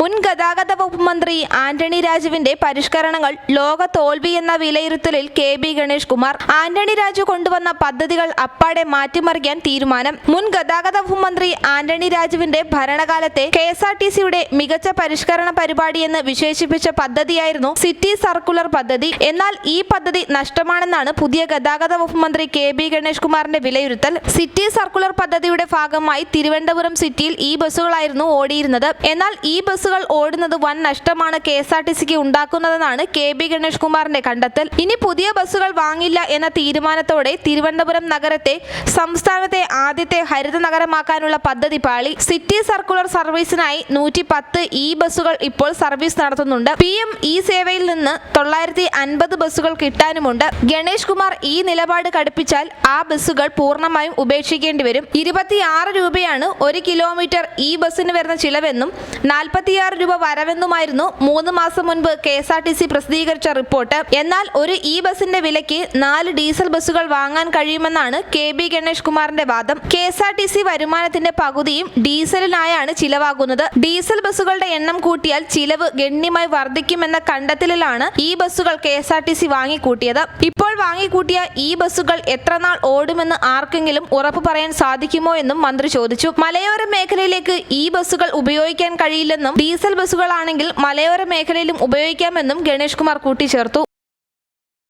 മുൻ ഗതാഗത വകുപ്പ് മന്ത്രി ആന്റണി രാജുവിന്റെ പരിഷ്കരണങ്ങൾ ലോക തോൽവി എന്ന വിലയിരുത്തലിൽ കെ ബി ഗണേഷ് കുമാർ ആന്റണി രാജു കൊണ്ടുവന്ന പദ്ധതികൾ അപ്പാടെ മാറ്റിമറിക്കാൻ തീരുമാനം. മുൻ ഗതാഗത വകുപ്പ് മന്ത്രി ആന്റണി രാജുവിന്റെ ഭരണകാലത്തെ കെ എസ് ആർ ടി സിയുടെ മികച്ച പരിഷ്കരണ പരിപാടി എന്ന് വിശേഷിപ്പിച്ച പദ്ധതിയായിരുന്നു സിറ്റി സർക്കുലർ പദ്ധതി. എന്നാൽ ഈ പദ്ധതി നഷ്ടമാണെന്നാണ് പുതിയ ഗതാഗത വകുപ്പ് മന്ത്രി കെ ബി ഗണേഷ് കുമാറിന്റെ വിലയിരുത്തൽ. സിറ്റി സർക്കുലർ പദ്ധതിയുടെ ഭാഗമായി തിരുവനന്തപുരം സിറ്റിയിൽ ഈ ബസ്സുകളായിരുന്നു ഓടിയിരുന്നത്. എന്നാൽ ഈ ബസ്സുകൾ ഓടുന്നത് വൻ നഷ്ടമാണ് കെ എസ് ആർ ടി സിക്ക് ഉണ്ടാക്കുന്നതെന്നാണ് കെ ബി ഗണേഷ് കുമാറിന്റെ കണ്ടെത്തൽ. ഇനി പുതിയ ബസ്സുകൾ വാങ്ങില്ല എന്ന തീരുമാനത്തോടെ തിരുവനന്തപുരം നഗരത്തെ സംസ്ഥാനത്തെ ആദ്യത്തെ ഹരിത നഗരമാക്കാനുള്ള പദ്ധതി പാളി. സിറ്റി സർക്കുലർ സർവീസിനായി നൂറ്റി പത്ത് ഇ ബസ്സുകൾ ഇപ്പോൾ സർവീസ് നടത്തുന്നുണ്ട്. പി എം ഇ സേവയിൽ നിന്ന് തൊള്ളായിരത്തി അൻപത് ബസ്സുകൾ കിട്ടാനുമുണ്ട്. ഗണേഷ് കുമാർ ഈ നിലപാട് കടുപ്പിച്ചാൽ ആ ബസ്സുകൾ പൂർണമായും ഉപേക്ഷിക്കേണ്ടി വരും. ഇരുപത്തിയാറ് രൂപയാണ് ഒരു കിലോമീറ്റർ ഈ ബസ്സിന് വരുന്ന ചിലവെന്നും നാൽപ്പത്തിയാറ് രൂപ വരവെന്നുമായിരുന്നു മൂന്ന് മാസം മുൻപ് K S R T C പ്രസിദ്ധീകരിച്ച റിപ്പോർട്ട്. എന്നാൽ ഒരു ഇ ബസിന്റെ വിലയ്ക്ക് നാല് ഡീസൽ ബസ്സുകൾ വാങ്ങാൻ കഴിയുമെന്നാണ് കെ ബി ഗണേഷ് കുമാറിന്റെ വാദം. K S R T C വരുമാനത്തിന്റെ പകുതിയും ഡീസലിനായാണ് ചിലവാകുന്നത്. ഡീസൽ ബസ്സുകളുടെ എണ്ണം കൂട്ടിയാൽ ചിലവ് ഗണ്യമായി വർദ്ധിക്കുമെന്ന കണ്ടെത്തലിലാണ് ഈ ബസ്സുകൾ K S R T C വാങ്ങിക്കൂട്ടിയത്. ഇപ്പോൾ വാങ്ങിക്കൂട്ടിയ ഈ ബസ്സുകൾ എത്രനാൾ ഓടുമെന്ന് ആർക്കെങ്കിലും ഉറപ്പു പറയാൻ സാധിക്കുമോ എന്നും മന്ത്രി ചോദിച്ചു. മലയോര മേഖലയിലേക്ക് ഈ ബസ്സുകൾ ഉപയോഗിക്കാൻ കഴിയില്ലെന്നും ഡീസൽ ബസ്സുകളാണെങ്കിൽ മലയോര മേഖലയിലും ഉപയോഗിക്കാമെന്നും ഗണേഷ് കുമാർ കൂട്ടിച്ചേർത്തു.